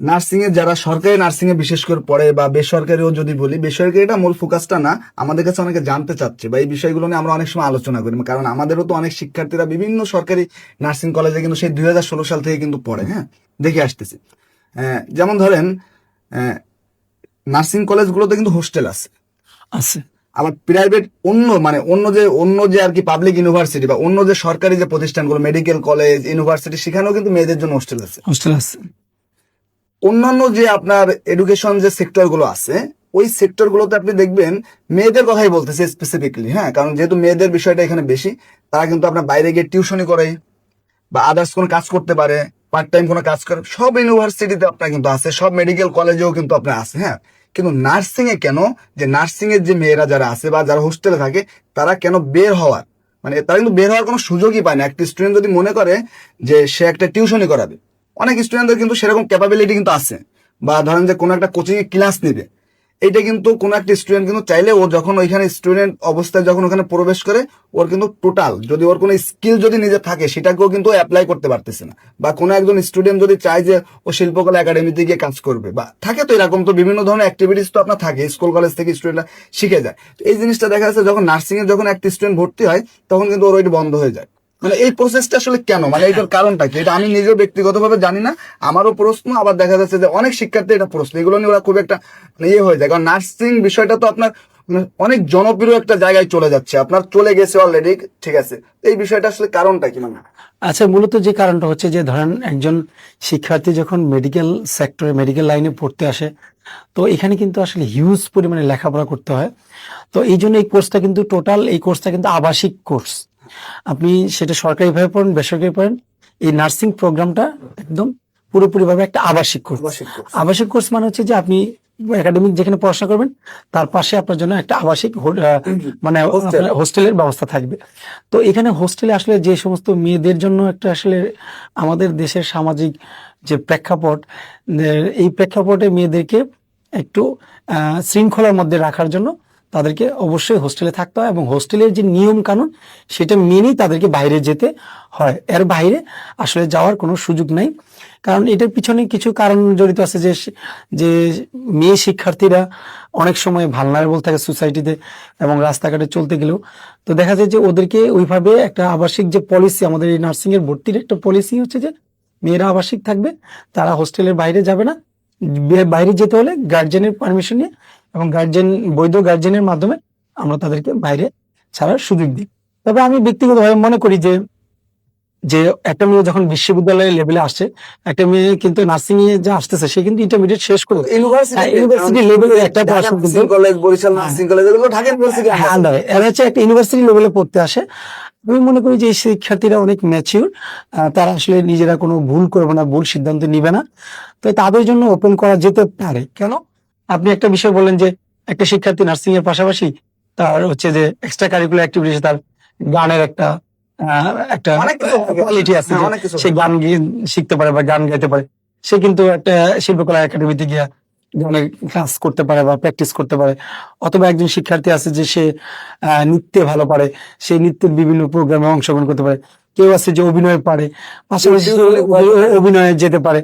Nursing এ যারা সরকারি নার্সিংয়ে বিশেষ করে পড়ে বা বেসরকারিও যদি বলি বেসরকারিটা মূল ফোকাসটা না আমাদের কাছে অনেকে জানতে চাচ্ছে বা এই বিষয়গুলো নিয়ে আমরা অনেক সময় আলোচনা করি। কারণ আমাদেরও তো অনেক শিক্ষার্থীরা বিভিন্ন সরকারি নার্সিং কলেজে কিন্তু সেই দুই সাল থেকে কিন্তু পড়ে হ্যাঁ? দেখে আসতেছি। যেমন ধরেন নার্সিং কলেজগুলোতে কিন্তু হোস্টেল আছে। আছে। আবার প্রাইভেট অন্য মানে অন্য যে অন্য যে আর কি পাবলিক ইউনিভার্সিটি বা অন্য যে সরকারি যে প্রতিষ্ঠানগুলো মেডিকেল কলেজ ইউনিভার্সিটি সেখানেও কিন্তু মেয়েদের জন্য হোস্টেল আছে। হোস্টেল আছে। অন্যান্য যে আপনার এডুকেশন যে সেক্টরগুলো আছে, ওই সেক্টর গুলোতে আপনি দেখবেন মেয়েদের কথাই বলতেছে স্পেসিফিকলি হ্যাঁ? কারণ যেহেতু মেয়েদের বিষয়টা এখানে বেশি, তারা কিন্তু আপনার বাইরে গিয়ে টিউশনই করে বা আদার্স কোনো কাজ করতে পারে পার্ট টাইম কোনো কাজ করে, সব ইউনিভার্সিটিতে আপনার কিন্তু আছে, সব মেডিকেল কলেজেও কিন্তু আপনার আছে হ্যাঁ? কিন্তু নার্সিং এ কেন যে নার্সিং এর যে মেয়েরা যারা আছে বা যারা হোস্টেলে থাকে, তারা কেন বের হওয়ার? মানে তারা কিন্তু বের হওয়ার কোনো সুযোগই পায় না। একটা স্টুডেন্ট যদি মনে করে যে সে একটা টিউশনই করাবে অনেক স্টুডেন্টদের কিন্তু সেরকম ক্যাপাবিলিটি কিন্তু আছে। বা ধরেন যে কোনো একটা কোচিং এ ক্লাস নেবে। এইটা কিন্তু কোনো একটা স্টুডেন্ট কিন্তু চাইলে ও যখন ওইখানে স্টুডেন্ট অবস্থায় যখন ওখানে প্রবেশ করে, ওর কিন্তু টোটাল যদি ওর কোনো স্কিল যদি নিজে থাকে, সেটাকেও কিন্তু অ্যাপ্লাই করতে পারতেছে না। বা কোনো একজন স্টুডেন্ট যদি চায় যে ও শিল্পকলা একাডেমিতে গিয়ে কাজ করবে, বা থাকে তো এরকম তো বিভিন্ন ধরনের অ্যাক্টিভিটিস তো আপনার থাকে স্কুল কলেজ থেকে স্টুডেন্টরা শিখে যায়। তো এই জিনিসটা দেখা যাচ্ছে যখন নার্সিং এ যখন একটা স্টুডেন্ট ভর্তি হয়, তখন কিন্তু ওর ওইটা বন্ধ হয়ে যায়। মানে এই প্রসেসটা আসলে কেন? মানে এটার কারণটা কি? এটা আমি নিজেও ব্যক্তিগতভাবে জানি না। আমারও প্রশ্ন আবার দেখা যাচ্ছে যে অনেক শিক্ষার্থী এটা প্রশ্ন। এগুলো নিয়ে ওরা খুব একটা ইয়ে হয়ে যায়। কারণ নার্সিং বিষয়টা তো আপনার মানে অনেক জনপ্রিয় একটা জায়গায় চলে যাচ্ছে। আপনার চলে গেছে অলরেডি ঠিক আছে। তো এই বিষয়টা আসলে কারণটা কি মানে? আচ্ছা মূলত যে কারণটা হচ্ছে যে ধরেন একজন শিক্ষার্থী যখন মেডিকেল সেক্টরে মেডিকেল লাইনে পড়তে আসে তো এখানে কিন্তু আসলে হিউজ পরিমাণে লেখাপড়া করতে হয়। তো এই জন্য এই কোর্সটা কিন্তু টোটাল এই কোর্সটা কিন্তু আবাসিক কোর্স আপনি সেটা সরকারিভাবে পড়েন বেসরকারি পড়েন এই নার্সিং প্রোগ্রামটা একদম পুরোপুরিভাবে একটা আবাসিক কোর্স আবাসিক কোর্স মানে হচ্ছে যে আপনি একাডেমিক যেখানে পড়াশোনা করবেন তার পাশে আপনার জন্য একটা আবাসিক মানে হোস্টেলের ব্যবস্থা থাকবে। তো এখানে হোস্টেলে আসলে যে সমস্ত মেয়েদের জন্য একটা আসলে আমাদের দেশের সামাজিক যে প্রেক্ষাপট এই প্রেক্ষাপটে মেয়েদেরকে একটু আহ, শৃঙ্খলার মধ্যে রাখার জন্য তাদেরকে অবশ্যই হোস্টেলে থাকতে হয় এবং হোস্টেলের যে নিয়ম কানুন, সেটা মেনেই তাদেরকে বাইরে যেতে হয়। এর বাইরে আসলে যাওয়ার কোনো সুযোগ নাই। কারণ এটার পিছনে কিছু কারণ জড়িত আছে যে যে মেয়ে শিক্ষার্থীরা অনেক সময় ভালনারেবল থাকে সোসাইটিতে এবং রাস্তাঘাটে চলতে গেলেও। তো দেখা যায় যে ওদেরকে ওইভাবে একটা আবাসিক যে পলিসি আমাদের এই নার্সিং এর ভর্তির একটা পলিসি হচ্ছে যে, মেয়েরা আবাসিক থাকবে, তারা হোস্টেলের বাইরে যাবে না। বাইরে যেতে হলে গার্জেনের পারমিশন নিয়ে এবং গার্জেন বৈধ গার্জেনের মাধ্যমে আমরা তাদেরকে বাইরে ছাড়ার সুযোগ দিই। তবে আমি ব্যক্তিগতভাবে মনে করি যে যে একটা মেয়ে যখন বিশ্ববিদ্যালয়ের লেভেলে আসছে একটা মেয়ে কিন্তু নার্সিং এ যা আসতেছে সে কিন্তু ইন্টারমিডিয়েট শেষ করে হ্যাঁ, ইউনিভার্সিটি লেভেলে একটা পড়াশোনা কলেজ বরিশাল নার্সিং কলেজ এগুলো ঢাকা ইউনিভার্সিটি হ্যাঁ নয় এরা হচ্ছে একটা ইউনিভার্সিটি লেভেলে পড়তে আসে। আমি মনে করি যে এই শিক্ষার্থীরা অনেক ম্যাচিউর তারা আসলে নিজেরা কোনো ভুল করবে না ভুল সিদ্ধান্ত নিবে না। তো তাদের জন্য ওপেন করা যেতে পারে। কেন? আপনি একটা বিষয় বলেন যে একটা শিক্ষার্থী নার্সিং এর পাশাপাশি তার হচ্ছে যে এক্সট্রা কারিকুলার অ্যাক্টিভিটিস তার গানের একটা একটা। কোয়ালিটি আছে। হ্যাঁ, সে গান শিখতে পারে বা গান গাইতে পারে। সে কিন্তু একটা শিল্পকলা একাডেমিতে গিয়া গানের ক্লাস করতে পারে বা প্র্যাকটিস করতে পারে। অথবা একজন শিক্ষার্থী আছে যে সে নৃত্যে ভালো পারে। সেই নৃত্যের বিভিন্ন প্রোগ্রামে অংশগ্রহণ করতে পারে। কেউ আছে যে অভিনয় পারে। পাশাপাশি অভিনয়ে যেতে পারে।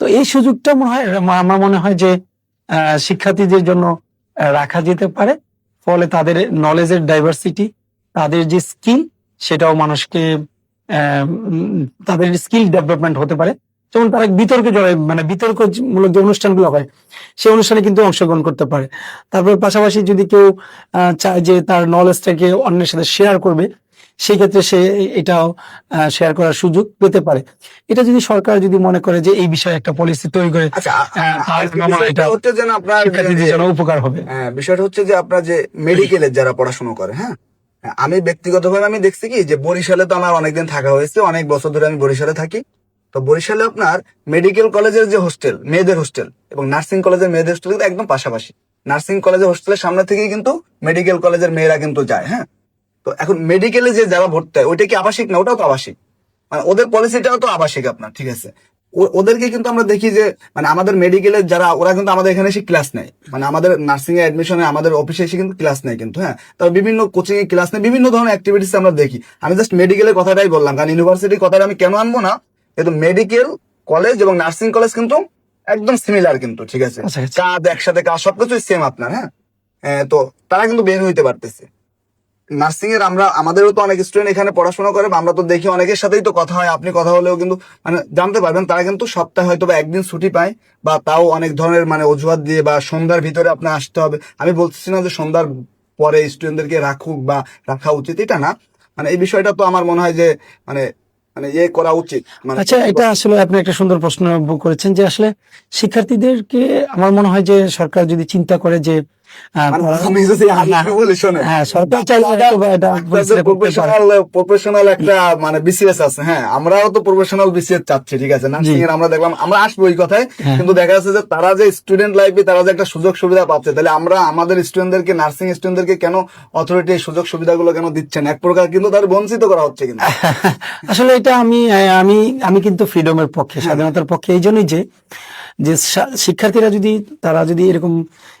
তো এই সুযোগটা মনে হয় আমার মনে হয় যে শিক্ষার্থীদের জন্য রাখা যেতে পারে। ফলে তাদের নলেজের ডাইভার্সিটি তাদের যে স্কিল সেটাও মানুষকে তাদের স্কিল ডেভেলপমেন্ট হতে পারে। যেমন তারা বিতর্কে জড়ায় মানে বিতর্কমূলক যে অনুষ্ঠানগুলো হয়, সেই অনুষ্ঠানে কিন্তু অংশগ্রহণ করতে পারে। তারপর পাশাপাশি যদি কেউ চায় যে তার নলেজটাকে অন্যের সাথে শেয়ার করবে সেই ক্ষেত্রে সে এটাও শেয়ার করার সুযোগ পেতে পারে। এটা যদি সরকার যদি মনে করে যে এই বিষয়ে একটা পলিসি তৈরি করে আচ্ছা আ- হ্যাঁ, আ- তাহলে আরেকটা আমার বিষয়টা এটা হচ্ছে যে আপনার উপকার হবে। হ্যাঁ বিষয়টা হচ্ছে যে আপনার যে মেডিকেলের যারা পড়াশোনা করে হ্যাঁ আমি ব্যক্তিগতভাবে আমি দেখছি কি যে বরিশালে তো আমার অনেকদিন থাকা হয়েছে অনেক বছর ধরে আমি বরিশালে থাকি। তো বরিশালে আপনার মেডিকেল কলেজের যে হোস্টেল মেয়েদের হোস্টেল এবং নার্সিং কলেজের মেয়েদের হোস্টেল কিন্তু একদম পাশাপাশি। নার্সিং কলেজের হোস্টেলের সামনে থেকেই কিন্তু মেডিকেল কলেজের মেয়েরা কিন্তু যায় হ্যাঁ। তো এখন মেডিকেলে যে যারা ভর্তি হয় ওইটা কি আবাসিক না? ওটাও তো আবাসিক। মানে ওদের পলিসিটাও তো আবাসিক আপনার ঠিক আছে? ওদেরকে কিন্তু আমরা দেখি যে মানে আমাদের মেডিকেলের যারা ওরা কিন্তু আমাদের এখানে এসে ক্লাস নেয়। মানে আমাদের নার্সিং এ অ্যাডমিশনে আমাদের অফিসে এসে কিন্তু ক্লাস নেয় কিন্তু হ্যাঁ? তারপর বিভিন্ন কোচিং এ ক্লাস নেয় বিভিন্ন ধরনের অ্যাক্টিভিটিস আমরা দেখি। আমি জাস্ট মেডিকেলের কথাটাই বললাম কারণ ইউনিভার্সিটির কথাটা আমি কেন আনব না? কিন্তু মেডিকেল কলেজ এবং নার্সিং কলেজ কিন্তু একদম সিমিলার কিন্তু ঠিক আছে? আচ্ছা, আচ্ছা। কাজ একসাথে কাজ সবকিছু সেম আপনার হ্যাঁ? তো তারা কিন্তু বের হইতে পারতেছে। নার্সিং এর আমরা, আমাদেরও তো অনেক স্টুডেন্ট এখানে পড়াশোনা করে আমরা তো দেখি অনেকের সাথেই তো কথা হয়, আপনি কথা হলেও কিন্তু মানে জানতে পারবেন, তারা কিন্তু সপ্তাহে হয়তো বা একদিন ছুটি পায়, বা তাও অনেক ধরনের মানে অজুহাত দিয়ে, বা সন্ধ্যার ভিতরে আপনার আসতে হবে। আমি বলতেছি না যে সন্ধ্যার পরে স্টুডেন্টদেরকে রাখুক বা রাখা উচিত, এটা না। মানে এই বিষয়টা তো আমার মনে হয় যে মানে মানে ইয়ে করা উচিত। মানে আচ্ছা এটা আসলে আপনি একটা সুন্দর প্রশ্ন করেছেন যে আসলে শিক্ষার্থীদেরকে, আমার মনে হয় যে সরকার যদি চিন্তা করে যে আহ, পড়া- আমি যদি আগে বলি শোনেন। হ্যাঁ সরকার চাইলে হয়তো বা এটা পরিস্থিতি করতে পারে। প্রফেশনাল প্রফেশনাল একটা মানে বিসিএস আছে হ্যাঁ? আমরাও তো প্রফেশনাল বিসিএস চাচ্ছি ঠিক আছে? নার্সিং এর আমরা দেখলাম আমরা আসব ওই কথায় হ্যাঁ। কিন্তু দেখা যাচ্ছে যে তারা যে স্টুডেন্ট লাইফে তারা যে একটা সুযোগ সুবিধা পাচ্ছে তাহলে আমরা আমাদের স্টুডেন্টদেরকে নার্সিং স্টুডেন্টদেরকে কেন অথরিটি সুযোগ সুবিধাগুলো কেন দিচ্ছেন? এক প্রকার কিন্তু তাদের বঞ্চিত করা হচ্ছে কিন্তু। আসলে এটা আমি আমি আমি কিন্তু ফ্রিডমের পক্ষে স্বাধীনতার পক্ষে এই জন্যই যে যে শিক্ষার্থীরা যদি তারা যদি এরকম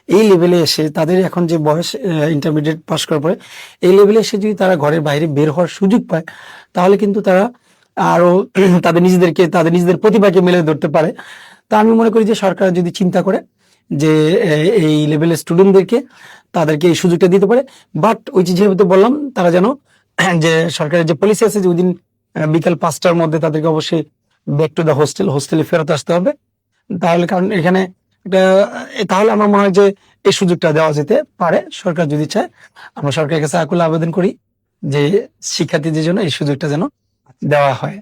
এই লেভেলে এসে তাদের এখন যে বয়স ইন্টারমিডিয়েট পাস করার পরে, এই লেভেলে এসে যদি তারা ঘরের বাইরে বের হওয়ার সুযোগ পায়, তাহলে কিন্তু তারা আরও তাদের নিজেদেরকে, তাদের নিজেদের প্রতিভাকে মেলে ধরতে পারে। তা আমি মনে করি যে সরকার যদি চিন্তা করে যে এই লেভেলের স্টুডেন্টদেরকে তাদেরকে এই সুযোগটা দিতে পারে বাট ওই যে যেহেতু বললাম, তারা যেন যে সরকারের যে পলিসি আছে যে ওই দিন বিকাল পাঁচটার মধ্যে তাদেরকে অবশ্যই ব্যাক টু দ্য হোস্টেল হোস্টেলে ফেরত আসতে হবে। তাহলে কারণ এখানে তাহলে আমার মনে হয় যে এই সুযোগটা দেওয়া যেতে পারে। সরকার যদি চায়, আমরা সরকারের কাছে আকুল আবেদন করি যে শিক্ষার্থীদের জন্য এই সুযোগটা যেন দেওয়া হয়।